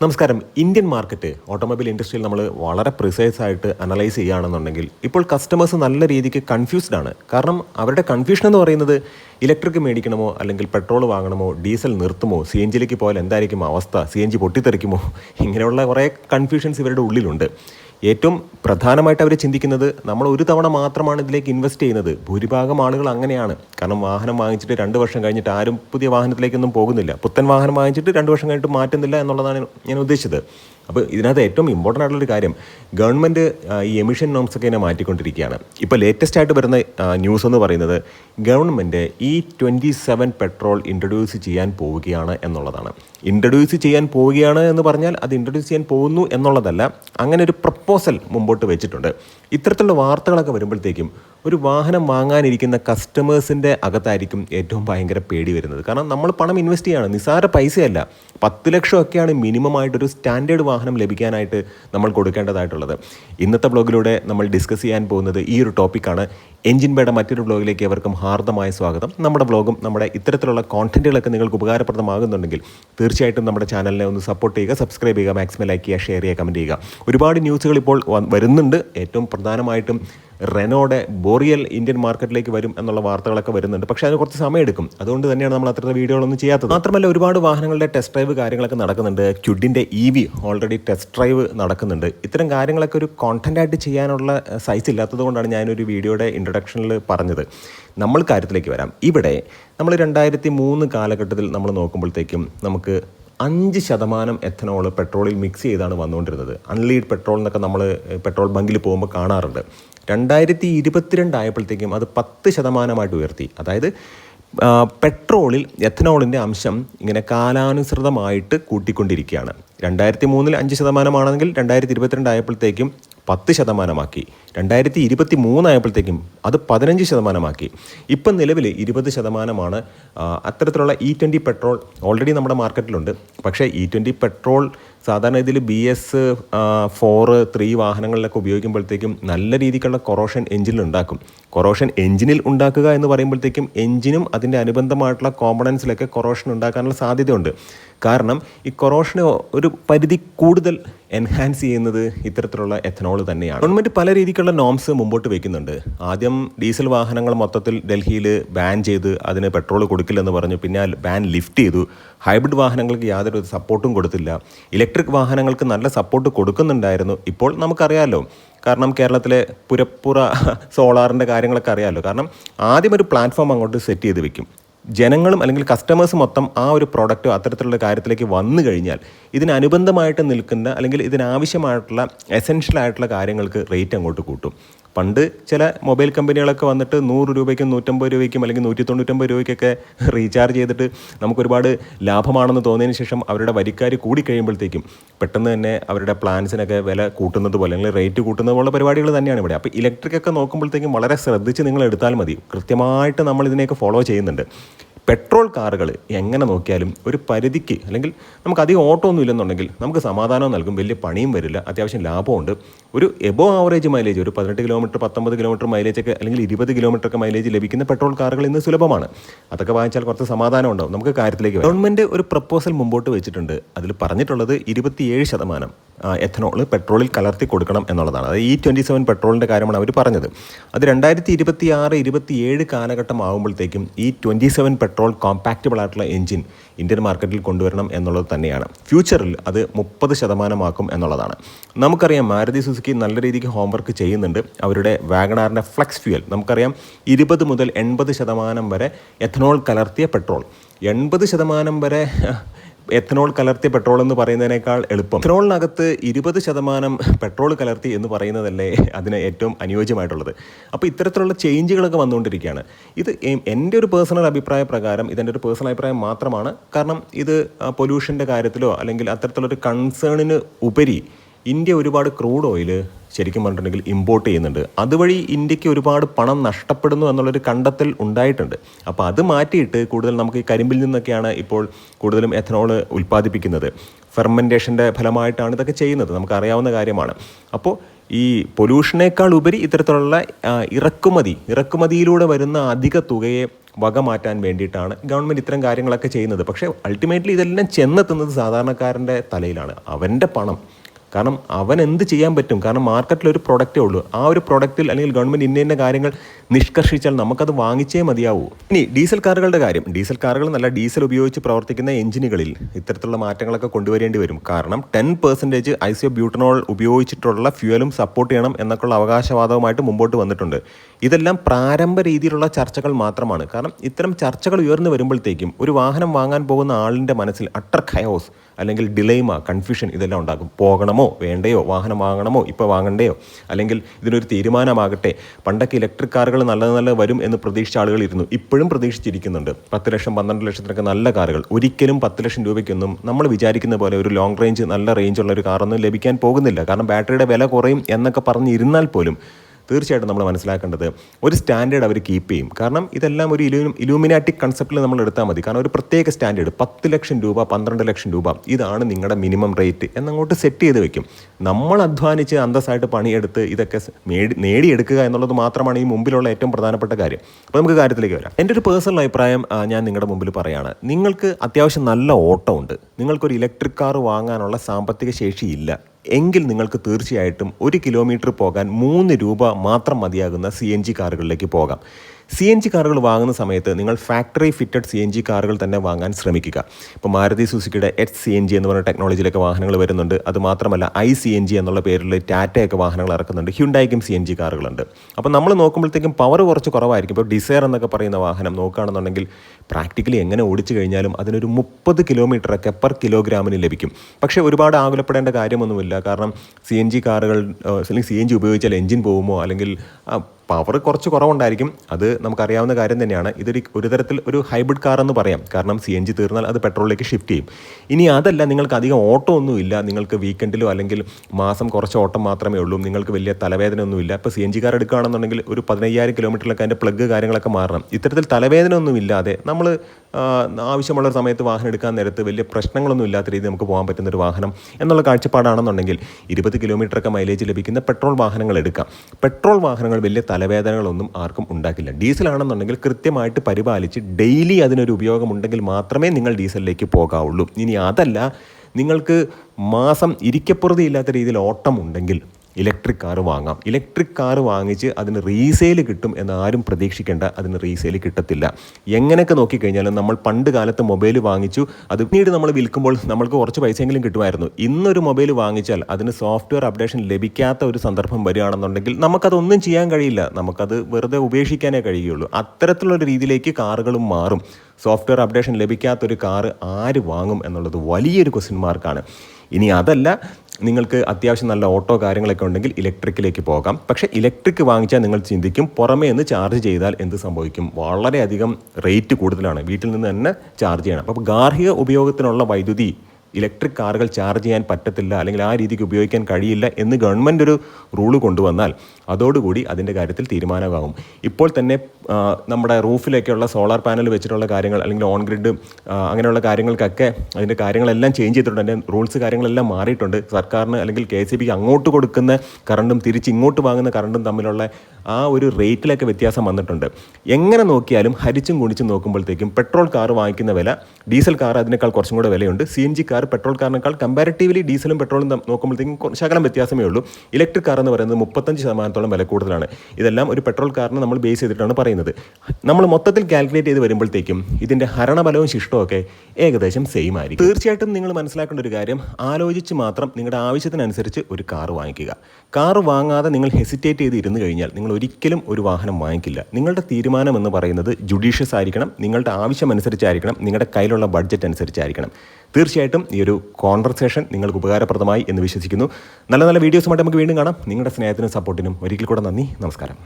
നമസ്കാരം. Indian market automobile ഇൻഡസ്ട്രിയിൽ നമ്മൾ വളരെ പ്രിസൈസ് ആയിട്ട് അനലൈസ് ചെയ്യുകയാണെന്നുണ്ടെങ്കിൽ ഇപ്പോൾ കസ്റ്റമേഴ്സ് നല്ല രീതിക്ക് കൺഫ്യൂസ്ഡ് ആണ്. കാരണം അവരുടെ കൺഫ്യൂഷൻ എന്ന് പറയുന്നത് ഇലക്ട്രിക് മേടിക്കണമോ അല്ലെങ്കിൽ പെട്രോൾ വാങ്ങണമോ ഡീസൽ നിർത്തുമോ സി എൻ ജിയിലേക്ക് പോയാൽ എന്തായിരിക്കും അവസ്ഥ സി എൻ ജി പൊട്ടിത്തെറിക്കുമോ ഇങ്ങനെയുള്ള കുറേ കൺഫ്യൂഷൻസ് ഇവരുടെ ഉള്ളിലുണ്ട്. ഏറ്റവും പ്രധാനമായിട്ട് അവർ ചിന്തിക്കുന്നത് നമ്മൾ ഒരു തവണ മാത്രമാണ് ഇതിലേക്ക് ഇൻവെസ്റ്റ് ചെയ്യുന്നത്. ഭൂരിഭാഗം ആളുകൾ അങ്ങനെയാണ്. കാരണം വാഹനം വാങ്ങിച്ചിട്ട് രണ്ട് വർഷം കഴിഞ്ഞിട്ട് ആരും പുതിയ വാഹനത്തിലേക്കൊന്നും പോകുന്നില്ല. പുത്തൻ വാഹനം വാങ്ങിച്ചിട്ട് രണ്ട് വർഷം കഴിഞ്ഞിട്ട് മാറ്റുന്നില്ല എന്നുള്ളതാണ് ഞാൻ ഉദ്ദേശിച്ചത്. അപ്പോൾ ഇതിനകത്ത് ഏറ്റവും ഇമ്പോർട്ടന്റ് ആയിട്ടുള്ളൊരു കാര്യം ഗവൺമെന്റ് ഈ എമിഷൻ നോംസൊക്കെ ഇങ്ങനെ മാറ്റിക്കൊണ്ടിരിക്കുകയാണ്. ഇപ്പോൾ ലേറ്റസ്റ്റ് ആയിട്ട് വരുന്ന ന്യൂസ് എന്ന് പറയുന്നത് ഗവൺമെന്റ് ഈ ട്വന്റി സെവൻ പെട്രോൾ ഇൻട്രൊഡ്യൂസ് ചെയ്യാൻ പോവുകയാണ് എന്നുള്ളതാണ്. ഇൻട്രൊഡ്യൂസ് ചെയ്യാൻ പോവുകയാണ് എന്ന് പറഞ്ഞാൽ അത് ഇൻട്രൊഡ്യൂസ് ചെയ്യാൻ പോകുന്നു എന്നുള്ളതല്ല അങ്ങനെ ഒരു പ്രപ്പോസൽ മുമ്പോട്ട് വെച്ചിട്ടുണ്ട്. ഇത്തരത്തിലുള്ള വാർത്തകളൊക്കെ വരുമ്പോഴത്തേക്കും ഒരു വാഹനം വാങ്ങാനിരിക്കുന്ന കസ്റ്റമേഴ്സിന്റെ അകത്തായിരിക്കും ഏറ്റവും ഭയങ്കര പേടി വരുന്നത്. കാരണം നമ്മൾ പണം ഇൻവെസ്റ്റ് ചെയ്യാണ് നിസാര പൈസയല്ല. പത്ത് ലക്ഷമൊക്കെയാണ് മിനിമം ആയിട്ടൊരു സ്റ്റാൻഡേർഡ് വാഹനം ലഭിക്കാനായിട്ട് നമ്മൾ കൊടുക്കേണ്ടതായിട്ടുള്ളത്. ഇന്നത്തെ ബ്ലോഗിലൂടെ നമ്മൾ ഡിസ്കസ് ചെയ്യാൻ പോകുന്നത് ഈ ഒരു ടോപ്പിക്കാണ്. എഞ്ചിൻ ബേയുടെ മറ്റൊരു ബ്ലോഗിലേക്ക് അവർക്കും ഹാർദമായ സ്വാഗതം. നമ്മുടെ ബ്ലോഗും നമ്മുടെ ഇത്തരത്തിലുള്ള കോണ്ടന്റുകളൊക്കെ നിങ്ങൾക്ക് ഉപകാരപ്രദമാകുന്നുണ്ടെങ്കിൽ തീർച്ചയായിട്ടും നമ്മുടെ ചാനലിനെ ഒന്ന് സപ്പോർട്ട് ചെയ്യുക സബ്സ്ക്രൈബ് ചെയ്യുക മാക്സിമം ലൈക്ക് ചെയ്യുക ഷെയർ ചെയ്യുക കമന്റ് ചെയ്യുക. ഒരുപാട് ന്യൂസുകൾ ഇപ്പോൾ വരുന്നുണ്ട്. ഏറ്റവും പ്രധാനമായിട്ടും റെനോയുടെ ബോറിയൽ ഇന്ത്യൻ മാർക്കറ്റിലേക്ക് വരും എന്നുള്ള വാർത്തകളൊക്കെ വരുന്നുണ്ട്. പക്ഷേ അതിന് കുറച്ച് സമയമെടുക്കും. അതുകൊണ്ട് തന്നെയാണ് നമ്മൾ അത്തരത്തെ വീഡിയോകളൊന്നും ചെയ്യാത്തത്. മാത്രമല്ല ഒരുപാട് വാഹനങ്ങളുടെ ടെസ്റ്റ് ഡ്രൈവ് കാര്യങ്ങളൊക്കെ നടക്കുന്നുണ്ട്. ക്യുഡിന്റെ E V already test drive നടക്കുന്നുണ്ട്. ഇത്തരം കാര്യങ്ങളൊക്കെ ഒരു കോണ്ടന്റായിട്ട് ചെയ്യാനുള്ള സൈസ് ഇല്ലാത്തത് കൊണ്ടാണ് ഞാനൊരു വീഡിയോയുടെ ഇൻട്രൊഡക്ഷനിൽ പറഞ്ഞത്. നമ്മൾ കാര്യത്തിലേക്ക് വരാം. ഇവിടെ നമ്മൾ രണ്ടായിരത്തി മൂന്ന് കാലഘട്ടത്തിൽ നമ്മൾ നോക്കുമ്പോഴത്തേക്കും നമുക്ക് അഞ്ച് ശതമാനം എഥനോൾ പെട്രോളിൽ മിക്സ് ചെയ്താണ് വന്നുകൊണ്ടിരുന്നത്. അൺലീഡ് പെട്രോൾ എന്നൊക്കെ നമ്മൾ പെട്രോൾ ബങ്കിൽ പോകുമ്പോൾ കാണാറുണ്ട്. രണ്ടായിരത്തി ഇരുപത്തിരണ്ട് ആയപ്പോഴത്തേക്കും അത് പത്ത് ശതമാനമായിട്ട് ഉയർത്തി. അതായത് പെട്രോളിൽ എഥനോളിന്റെ അംശം ഇങ്ങനെ കാലാനുസൃതമായിട്ട് കൂട്ടിക്കൊണ്ടിരിക്കുകയാണ്. രണ്ടായിരത്തി മൂന്നിൽ അഞ്ച് ശതമാനമാണെങ്കിൽ രണ്ടായിരത്തി ഇരുപത്തിരണ്ട് ആയപ്പോഴത്തേക്കും പത്ത് ശതമാനമാക്കി. രണ്ടായിരത്തി ഇരുപത്തി മൂന്നായപ്പോഴത്തേക്കും അത് പതിനഞ്ച് ശതമാനമാക്കി. ഇപ്പം നിലവിൽ ഇരുപത് ശതമാനമാണ് അത്തരത്തിലുള്ള ഇ ട്വന്റി പെട്രോൾ ഓൾറെഡി നമ്മുടെ മാർക്കറ്റിലുണ്ട് പക്ഷേ ഇ ട്വന്റി പെട്രോൾ സാധാരണ ഇതിൽ ബി എസ് ഫോറ് ത്രീ വാഹനങ്ങളിലൊക്കെ ഉപയോഗിക്കുമ്പോഴത്തേക്കും നല്ല രീതിക്കുള്ള കൊറോഷൻ എഞ്ചിനിൽ ഉണ്ടാക്കും. കൊറോഷൻ എഞ്ചിനിൽ ഉണ്ടാക്കുക എന്ന് പറയുമ്പോഴത്തേക്കും എഞ്ചിനും അതിന്റെ അനുബന്ധമായിട്ടുള്ള കോമ്പണൻസിലൊക്കെ കൊറോഷൻ ഉണ്ടാക്കാനുള്ള സാധ്യതയുണ്ട്. കാരണം ഈ കൊറോഷനെ ഒരു പരിധി കൂടുതൽ എൻഹാൻസ് ചെയ്യുന്നത് ഇത്തരത്തിലുള്ള എഥനോൾ തന്നെയാണ്. ഗവൺമെന്റ് പല രീതിക്കുള്ള നോംസ് മുമ്പോട്ട് വയ്ക്കുന്നുണ്ട് ആദ്യം ഡീസൽ വാഹനങ്ങൾ മൊത്തത്തിൽ ഡൽഹിയിൽ ബാൻ ചെയ്ത് അതിന് പെട്രോൾ കൊടുക്കില്ലെന്ന് പറഞ്ഞു പിന്നെ ബാൻ ലിഫ്റ്റ് ചെയ്തു. ഹൈബ്രിഡ് വാഹനങ്ങൾക്ക് യാതൊരു സപ്പോർട്ടും കൊടുത്തില്ല. ഇലക്ട്രിക് വാഹനങ്ങൾക്ക് നല്ല സപ്പോർട്ട് കൊടുക്കുന്നുണ്ടായിരുന്നു. ഇപ്പോൾ നമുക്കറിയാമല്ലോ കാരണം കേരളത്തിലെ പുരപ്പുറ സോളാറിന്റെ കാര്യങ്ങളൊക്കെ അറിയാമല്ലോ കാരണം ആദ്യം ഒരു പ്ലാറ്റ്ഫോം അങ്ങോട്ട് സെറ്റ് ചെയ്ത് വെക്കും. ജനങ്ങളും അല്ലെങ്കിൽ കസ്റ്റമേഴ്സ് മൊത്തം ആ ഒരു പ്രോഡക്റ്റ് അത്തരത്തിലുള്ള കാര്യത്തിലേക്ക് വന്നു കഴിഞ്ഞാൽ ഇതിനനുബന്ധമായിട്ട് നിൽക്കുന്ന അല്ലെങ്കിൽ ഇതിനാവശ്യമായിട്ടുള്ള എസെൻഷ്യൽ ആയിട്ടുള്ള കാര്യങ്ങൾക്ക് റേറ്റ് അങ്ങോട്ട് കൂട്ടും. പണ്ട് ചില മൊബൈൽ കമ്പനികളൊക്കെ വന്നിട്ട് നൂറ് രൂപയ്ക്കും നൂറ്റമ്പത് രൂപയ്ക്കും അല്ലെങ്കിൽ നൂറ്റി തൊണ്ണൂറ്റമ്പത് രൂപയ്ക്കൊക്കെ റീചാർജ് ചെയ്തിട്ട് നമുക്കൊരുപാട് ലാഭമാണെന്ന് തോന്നിയതിന് ശേഷം അവരുടെ വരിക്കാർ കൂടിക്കഴിയുമ്പോഴത്തേക്കും പെട്ടെന്ന് തന്നെ അവരുടെ പ്ലാൻസിനൊക്കെ വില കൂട്ടുന്നത് പോലെ അല്ലെങ്കിൽ റേറ്റ് കൂട്ടുന്നത് പോലുള്ള പരിപാടികൾ തന്നെയാണ് ഇവിടെ. അപ്പോൾ ഇലക്ട്രിക് ഒക്കെ നോക്കുമ്പോഴത്തേക്കും വളരെ ശ്രദ്ധിച്ച് നിങ്ങൾ എടുത്താൽ മതി. കൃത്യമായിട്ട് നമ്മൾ ഇതിനെയൊക്കെ ഫോളോ ചെയ്യുന്നുണ്ട്. പെട്രോൾ കാറുകൾ എങ്ങനെ നോക്കിയാലും ഒരു പരിധിക്ക് അല്ലെങ്കിൽ നമുക്ക് അധികം ഓട്ടോ ഒന്നും ഇല്ലെന്നുണ്ടെങ്കിൽ നമുക്ക് സമാധാനം നൽകും. വലിയ പണിയും വരില്ല. അത്യാവശ്യം ലാഭമുണ്ട് ഒരു എബോ ആവറേജ് മൈലേജ് ഒരു പതിനെട്ട് കിലോമീറ്റർ പത്തൊമ്പത് കിലോമീറ്റർ മൈലേജ് ഒക്കെ അല്ലെങ്കിൽ ഇരുപത് കിലോമീറ്റർ ഒക്കെ മൈലേജ് ലഭിക്കുന്ന പെട്രോൾ കാറുകൾ ഇന്ന് സുലഭമാണ്. അതൊക്കെ വാങ്ങിച്ചാൽ കുറച്ച് സമാധാനം ഉണ്ടാവും. നമുക്ക് കാര്യത്തിലേക്ക്. ഗവൺമെന്റ് ഒരു പ്രപ്പോസൽ മുമ്പോട്ട് വെച്ചിട്ടുണ്ട്. അതിൽ പറഞ്ഞിട്ടുള്ളത് ഇരുപത്തിയേഴ് ശതമാനം. എഥനോൾ പെട്രോളിൽ കലർത്തി കൊടുക്കണം എന്നുള്ളതാണ്. അത് ഈ ട്വന്റി സെവൻ പെട്രോളിന്റെ കാര്യമാണ് അവർ പറഞ്ഞത്. അത് രണ്ടായിരത്തി ഇരുപത്തി ആറ് ഇരുപത്തിയേഴ് കാലഘട്ടം ആകുമ്പോഴത്തേക്കും ഈ ട്വന്റി സെവൻ പെട്രോൾ കോമ്പാക്റ്റബിൾ ആയിട്ടുള്ള എഞ്ചിൻ ഇന്ത്യൻ മാർക്കറ്റിൽ കൊണ്ടുവരണം എന്നുള്ളത് തന്നെയാണ്. ഫ്യൂച്ചറിൽ അത് മുപ്പത് ശതമാനമാക്കും എന്നുള്ളതാണ്. നമുക്കറിയാം മാരുതി സുസുക്കി നല്ല രീതിക്ക് ഹോംവർക്ക് ചെയ്യുന്നുണ്ട്. അവരുടെ വാഗണാറിന്റെ ഫ്ലക്സ് ഫ്യൂൽ നമുക്കറിയാം ഇരുപത് മുതൽ എൺപത് ശതമാനം വരെ എഥനോൾ കലർത്തിയ പെട്രോൾ. എൺപത് ശതമാനം വരെ എഥനോൾ കലർത്തിയ പെട്രോൾ എന്ന് പറയുന്നതിനേക്കാൾ എളുപ്പം. എഥനോളിനകത്ത് ഇരുപത് ശതമാനം പെട്രോൾ കലർത്തി എന്ന് പറയുന്നതല്ലേ അതിന് ഏറ്റവും അനുയോജ്യമായിട്ടുള്ളത്. അപ്പോൾ ഇത്തരത്തിലുള്ള ചേഞ്ചുകളൊക്കെ വന്നുകൊണ്ടിരിക്കുകയാണ്. ഇത് എന്റെ ഒരു പേഴ്സണൽ അഭിപ്രായ പ്രകാരം ഇതെന്റെ ഒരു പേഴ്സണൽ അഭിപ്രായം മാത്രമാണ്. കാരണം ഇത് പൊല്യൂഷന്റെ കാര്യത്തിലോ അല്ലെങ്കിൽ അത്തരത്തിലൊരു കൺസേണിന് ഉപരി ഇന്ത്യ ഒരുപാട് ക്രൂഡ് ഓയിൽ ശരിക്കും പറഞ്ഞിട്ടുണ്ടെങ്കിൽ ഇമ്പോർട്ട് ചെയ്യുന്നുണ്ട്. അതുവഴി ഇന്ത്യയ്ക്ക് ഒരുപാട് പണം നഷ്ടപ്പെടുന്നു എന്നുള്ളൊരു കണ്ടെത്തൽ ഉണ്ടായിട്ടുണ്ട്. അപ്പോൾ അത് മാറ്റിയിട്ട് കൂടുതൽ നമുക്ക് ഈ കരിമ്പിൽ നിന്നൊക്കെയാണ് ഇപ്പോൾ കൂടുതലും എഥനോൾ ഉൽപ്പാദിപ്പിക്കുന്നത്. ഫെർമെന്റേഷന്റെ ഫലമായിട്ടാണ് ഇതൊക്കെ ചെയ്യുന്നത്. നമുക്കറിയാവുന്ന കാര്യമാണ്. അപ്പോൾ ഈ പൊല്യൂഷനേക്കാൾ ഉപരി ഇത്തരത്തിലുള്ള ഇറക്കുമതി ഇറക്കുമതിയിലൂടെ വരുന്ന അധിക തുകയെ വക മാറ്റാൻ വേണ്ടിയിട്ടാണ് ഗവൺമെന്റ് ഇത്തരം കാര്യങ്ങളൊക്കെ ചെയ്യുന്നത്. പക്ഷേ അൾട്ടിമേറ്റ്ലി ഇതെല്ലാം ചെന്നെത്തുന്നത് സാധാരണക്കാരന്റെ തലയിലാണ്. അവന്റെ പണം കാരണം അവൻ എന്ത് ചെയ്യാൻ പറ്റും? കാരണം മാർക്കറ്റിൽ ഒരു പ്രൊഡക്റ്റേ ഉള്ളൂ. ആ ഒരു പ്രൊഡക്റ്റിൽ അല്ലെങ്കിൽ ഗവൺമെന്റ് ഇന്ന ഇന്ന കാര്യങ്ങൾ നിഷ്കർഷിച്ചാൽ നമുക്കത് വാങ്ങിച്ചേ മതിയാവൂ. ഇനി ഡീസൽ കാറുകളുടെ കാര്യം. ഡീസൽ കാറുകൾ നല്ല ഡീസൽ ഉപയോഗിച്ച് പ്രവർത്തിക്കുന്ന എഞ്ചിനുകളിൽ ഇത്തരത്തിലുള്ള മാറ്റങ്ങളൊക്കെ കൊണ്ടുവരേണ്ടി വരും. കാരണം ടെൻ പെർസെന്റേജ് ഐസിയോ ബ്യൂട്ടനോൾ ഉപയോഗിച്ചിട്ടുള്ള ഫ്യൂവലും സപ്പോർട്ട് ചെയ്യണം എന്നൊക്കെയുള്ള അവകാശവാദവുമായിട്ട് മുമ്പോട്ട് വന്നിട്ടുണ്ട്. ഇതെല്ലാം പ്രാരംഭ രീതിയിലുള്ള ചർച്ചകൾ മാത്രമാണ്. കാരണം ഇത്തരം ചർച്ചകൾ ഉയർന്നു വരുമ്പോഴത്തേക്കും ഒരു വാഹനം വാങ്ങാൻ പോകുന്ന ആളിന്റെ മനസ്സിൽ അട്ടർ ഖയോസ് അല്ലെങ്കിൽ ഡിലേമ കൺഫ്യൂഷൻ ഇതെല്ലാം ഉണ്ടാകും. പോകണമോ? വേണ്ടയോ? വാഹനം വാങ്ങണമോ? ഇപ്പോൾ വാങ്ങണ്ടയോ? അല്ലെങ്കിൽ ഇതിനൊരു തീരുമാനമാകട്ടെ. പണ്ടൊക്കെ ഇലക്ട്രിക് കാറുകൾ നല്ല നല്ല വരും എന്ന് പ്രതീക്ഷിച്ച ആളുകൾ ഇരുന്നു. ഇപ്പോഴും പ്രതീക്ഷിച്ചിരിക്കുന്നുണ്ട്. പത്ത് ലക്ഷം പന്ത്രണ്ട് ലക്ഷത്തിനൊക്കെ നല്ല കാറുകൾ. ഒരിക്കലും പത്ത് ലക്ഷം രൂപയ്ക്കൊന്നും നമ്മൾ വിചാരിക്കുന്ന പോലെ ഒരു ലോങ് റേഞ്ച് നല്ല റേഞ്ച് ഉള്ള ഒരു കാറൊന്നും ലഭിക്കാൻ പോകുന്നില്ല. കാരണം ബാറ്ററിയുടെ വില കുറയും എന്നൊക്കെ പറഞ്ഞിരുന്നാൽ പോലും തീർച്ചയായിട്ടും നമ്മൾ മനസ്സിലാക്കേണ്ടത് ഒരു സ്റ്റാൻഡേർഡ് അവർ കീപ്പ് ചെയ്യും. കാരണം ഇതെല്ലാം ഒരു ഇലൂ ഇലൂമിനാറ്റിക് കൺസെപ്റ്റിൽ നമ്മൾ എടുത്താൽ മതി. കാരണം ഒരു പ്രത്യേക സ്റ്റാൻഡേർഡ് പത്ത് ലക്ഷം രൂപ പന്ത്രണ്ട് ലക്ഷം രൂപ ഇതാണ് നിങ്ങളുടെ മിനിമം റേറ്റ് എന്നങ്ങോട്ട് സെറ്റ് ചെയ്ത് വെക്കും. നമ്മൾ അധ്വാനിച്ച് അന്തസ്സായിട്ട് പണിയെടുത്ത് ഇതൊക്കെ നേടി നേടിയെടുക്കുക എന്നുള്ളത് മാത്രമാണ് ഈ മുമ്പിലുള്ള ഏറ്റവും പ്രധാനപ്പെട്ട കാര്യം. അപ്പോൾ നമുക്ക് കാര്യത്തിലേക്ക് വരാം. എന്റെ ഒരു പേഴ്സണൽ അഭിപ്രായം ഞാൻ നിങ്ങളുടെ മുമ്പിൽ പറയുകയാണ് നിങ്ങൾക്ക് അത്യാവശ്യം നല്ല ഓട്ടമുണ്ട് നിങ്ങൾക്കൊരു ഇലക്ട്രിക് കാർ വാങ്ങാനുള്ള സാമ്പത്തിക ശേഷിയില്ല. എങ്കിൽ നിങ്ങൾക്ക് തീർച്ചയായിട്ടും ഒരു കിലോമീറ്റർ പോകാൻ മൂന്ന് രൂപ മാത്രം മതിയാകുന്ന സി കാറുകളിലേക്ക് പോകാം. സി എൻ ജി കാറുകൾ വാങ്ങുന്ന സമയത്ത് നിങ്ങൾ factory fitted C N G കാറുകൾ തന്നെ വാങ്ങാൻ ശ്രമിക്കുക. ഇപ്പോൾ മാരുതി സുസുക്കിയുടെ എച്ച് സി എൻ ജി എന്ന് പറഞ്ഞ ടെക്നോളജിയിലൊക്കെ വാഹനങ്ങൾ വരുന്നുണ്ട്. അത് മാത്രമല്ല ഐ സി എൻ ജി എന്നുള്ള പേരിൽ ടാറ്റയൊക്കെ വാഹനങ്ങൾ ഇറക്കുന്നുണ്ട്. ഹ്യുണ്ടായിക്കും സി എൻ ജി കാറുകളുണ്ട്. അപ്പോൾ നമ്മൾ നോക്കുമ്പോഴത്തേക്കും പവർ കുറച്ച് കുറവായിരിക്കും. ഇപ്പോൾ ഡിസയർ എന്നൊക്കെ പറയുന്ന വാഹനം നോക്കുകയാണെന്നുണ്ടെങ്കിൽ പ്രാക്ടിക്കലി എങ്ങനെ ഓടിച്ചു കഴിഞ്ഞാലും അതിനൊരു മുപ്പത് കിലോമീറ്ററൊക്കെ പെർ കിലോഗ്രാമിന് ലഭിക്കും. പക്ഷേ ഒരുപാട് ആകുലപ്പെടേണ്ട കാര്യമൊന്നുമില്ല. കാരണം സി എൻ ജി കാറുകൾ അല്ലെങ്കിൽ സി എൻ ജി ഉപയോഗിച്ചാൽ എഞ്ചിൻ പോകുമോ അല്ലെങ്കിൽ പവർ കുറച്ച് കുറവുണ്ടായിരിക്കും. അത് നമുക്കറിയാവുന്ന കാര്യം തന്നെയാണ്. ഇതൊരു ഒരു തരത്തിൽ ഒരു ഹൈബ്രിഡ് കാർ എന്ന് പറയാം. കാരണം സി എൻ ജി തീർന്നാൽ അത് പെട്രോളിലേക്ക് ഷിഫ്റ്റ് ചെയ്യും. ഇനി അതല്ല നിങ്ങൾക്ക് അധികം ഓട്ടോ ഒന്നുമില്ല നിങ്ങൾക്ക് വീക്കെൻഡിലോ അല്ലെങ്കിൽ മാസം കുറച്ച് ഓട്ടം മാത്രമേ ഉള്ളൂ. നിങ്ങൾക്ക് വലിയ തലവേദന ഒന്നുമില്ല ഇപ്പോൾ സി എൻ ജി കാർ എടുക്കുകയാണെന്നുണ്ടെങ്കിൽ ഒരു പതിനയ്യായിരം കിലോമീറ്ററിലൊക്കെ അതിന്റെ പ്ലഗ് കാര്യങ്ങളൊക്കെ മാറണം. ഇത്തരത്തിൽ തലവേദന ഒന്നുമില്ലാതെ നമ്മൾ ആവശ്യമുള്ള സമയത്ത് വാഹനം എടുക്കാൻ നേരത്ത് വലിയ പ്രശ്നങ്ങളൊന്നും ഇല്ലാത്ത രീതിയിൽ നമുക്ക് പോകാൻ പറ്റുന്ന ഒരു വാഹനം എന്നുള്ള കാഴ്ചപ്പാടാണെന്നുണ്ടെങ്കിൽ ഇരുപത് കിലോമീറ്ററൊക്കെ മൈലേജ് ലഭിക്കുന്ന പെട്രോൾ വാഹനങ്ങൾ എടുക്കാം. പെട്രോൾ വാഹനങ്ങൾ വലിയ തലവേദനകളൊന്നും ആർക്കും ഉണ്ടാക്കില്ല. ഡീസൽ ആണെന്നുണ്ടെങ്കിൽ കൃത്യമായിട്ട് പരിപാലിച്ച് ഡെയിലി അതിനൊരു ഉപയോഗമുണ്ടെങ്കിൽ മാത്രമേ നിങ്ങൾ ഡീസലിലേക്ക് പോകാവുള്ളൂ. ഇനി അതല്ല നിങ്ങൾക്ക് മാസം ഇരിക്കപ്പുറതി ഇല്ലാത്ത രീതിയിൽ ഓട്ടം ഉണ്ടെങ്കിൽ ഇലക്ട്രിക് കാർ വാങ്ങാം. ഇലക്ട്രിക് കാർ വാങ്ങിച്ച് അതിന് റീസെയിൽ കിട്ടും എന്ന് ആരും പ്രതീക്ഷിക്കേണ്ട അതിന് റീസെയിൽ കിട്ടത്തില്ല. എങ്ങനെയൊക്കെ നോക്കിക്കഴിഞ്ഞാലും നമ്മൾ പണ്ട് കാലത്ത് മൊബൈൽ വാങ്ങിച്ചു അത് പിന്നീട് നമ്മൾ വിൽക്കുമ്പോൾ നമ്മൾക്ക് കുറച്ച് പൈസയെങ്കിലും കിട്ടുമായിരുന്നു. ഇന്നൊരു മൊബൈൽ വാങ്ങിച്ചാൽ അതിന് സോഫ്റ്റ്വെയർ അപ്ഡേഷൻ ലഭിക്കാത്ത ഒരു സന്ദർഭം വരികയാണെന്നുണ്ടെങ്കിൽ നമുക്കതൊന്നും ചെയ്യാൻ കഴിയില്ല. നമുക്കത് വെറുതെ ഉപേക്ഷിക്കാനേ കഴിയുള്ളൂ. അത്തരത്തിലുള്ള രീതിയിലേക്ക് കാറുകളും മാറും. സോഫ്റ്റ്വെയർ അപ്ഡേഷൻ ലഭിക്കാത്തൊരു കാറ് ആര് വാങ്ങും എന്നുള്ളത് വലിയൊരു ക്വസ്റ്റ്യൻ മാർക്കാണ് ഇനി അതല്ല നിങ്ങൾക്ക് അത്യാവശ്യം നല്ല ഓട്ടോ കാര്യങ്ങളൊക്കെ ഉണ്ടെങ്കിൽ ഇലക്ട്രിക്കിലേക്ക് പോകാം. പക്ഷേ ഇലക്ട്രിക് വാങ്ങിച്ചാൽ നിങ്ങൾ ചിന്തിക്കും പുറമേ നിന്ന് ചാർജ് ചെയ്താൽ എന്ത് സംഭവിക്കും? വളരെയധികം റേറ്റ് കൂടുതലാണ്. വീട്ടിൽ നിന്ന് തന്നെ ചാർജ് ചെയ്യണം. അപ്പോൾ ഗാർഹിക ഉപയോഗത്തിനുള്ള വൈദ്യുതി ഇലക്ട്രിക് കാറുകൾ ചാർജ് ചെയ്യാൻ പറ്റത്തില്ല അല്ലെങ്കിൽ ആ രീതിക്ക് ഉപയോഗിക്കാൻ കഴിയില്ല എന്ന് ഗവൺമെന്റ് ഒരു റൂൾ കൊണ്ടുവന്നാൽ അതോടുകൂടി അതിന്റെ കാര്യത്തിൽ തീരുമാനമാകും. ഇപ്പോൾ തന്നെ നമ്മുടെ റൂഫിലേക്കുള്ള സോളാർ പാനൽ വെച്ചിട്ടുള്ള കാര്യങ്ങൾ അല്ലെങ്കിൽ ഓൺ ഗ്രിഡ് അങ്ങനെയുള്ള കാര്യങ്ങൾക്കൊക്കെ അതിന്റെ കാര്യങ്ങളെല്ലാം ചേഞ്ച് ചെയ്തിട്ടുണ്ട്. അതിന്റെ റൂൾസ് കാര്യങ്ങളെല്ലാം മാറിയിട്ടുണ്ട്. സർക്കാരിന് അല്ലെങ്കിൽ കെ സി ബിക്ക് അങ്ങോട്ട് കൊടുക്കുന്ന കറണ്ടും തിരിച്ച് ഇങ്ങോട്ട് വാങ്ങുന്ന കറണ്ടും തമ്മിലുള്ള ആ ഒരു റേറ്റിലൊക്കെ വ്യത്യാസം വന്നിട്ടുണ്ട്. എങ്ങനെ നോക്കിയാലും ഹരിച്ചും കുണിച്ചും നോക്കുമ്പോഴത്തേക്കും പെട്രോൾ കാർ വാങ്ങിക്കുന്ന വില ഡീസൽ കാർ അതിനേക്കാൾ കുറച്ചും കൂടെ വിലയുണ്ട്. C N G car petrol കാറിനേക്കാൾ comparatively ഡീസലും പെട്രോളും നോക്കുമ്പോഴത്തേക്കും ശകലം വ്യത്യാസമേ ഉള്ളൂ. ഇലക്ട്രിക് കാർ എന്ന് പറയുന്നത് മുപ്പത്തഞ്ച് ശതമാനത്തോളം വില കൂടുതലാണ്. ഇതെല്ലാം ഒരു പെട്രോൾ കാറിന് നമ്മൾ ബേസ് ചെയ്തിട്ടാണ് പറയുന്നത്. നമ്മൾ മൊത്തത്തിൽ കാൽക്കുലേറ്റ് ചെയ്ത് വരുമ്പോഴത്തേക്കും ഇതിന്റെ ഹരണബലവും ശിഷ്ടവും ഒക്കെ ഏകദേശം സെയിം ആയിരിക്കും. തീർച്ചയായിട്ടും നിങ്ങൾ മനസ്സിലാക്കേണ്ട ഒരു കാര്യം ആലോചിച്ച് മാത്രം നിങ്ങളുടെ ആവശ്യത്തിനനുസരിച്ച് ഒരു കാർ വാങ്ങിക്കുക. കാർ വാങ്ങാതെ നിങ്ങൾ ഹെസിറ്റേറ്റ് ചെയ്ത് ഇരുന്ന് കഴിഞ്ഞാൽ നിങ്ങൾ ഒരിക്കലും ഒരു വാഹനം വാങ്ങിക്കില്ല. നിങ്ങളുടെ തീരുമാനം എന്ന് പറയുന്നത് ജുഡീഷ്യസ് ആയിരിക്കണം നിങ്ങളുടെ ആവശ്യമനുസരിച്ചായിരിക്കണം നിങ്ങളുടെ കയ്യിലുള്ള ബഡ്ജറ്റ് അനുസരിച്ചായിരിക്കണം. തീർച്ചയായിട്ടും ഈ ഒരു കോൺവെർസേഷൻ നിങ്ങൾക്ക് ഉപകാരപ്രദമായി എന്ന് വിശ്വസിക്കുന്നു. നല്ല നല്ല വീഡിയോസുമായിട്ട് നമുക്ക് വീണ്ടും കാണാം. നിങ്ങളുടെ സ്നേഹത്തിനും സപ്പോർട്ടിനും ഒരിക്കൽ കൂടെ നന്ദി. നമസ്കാരം.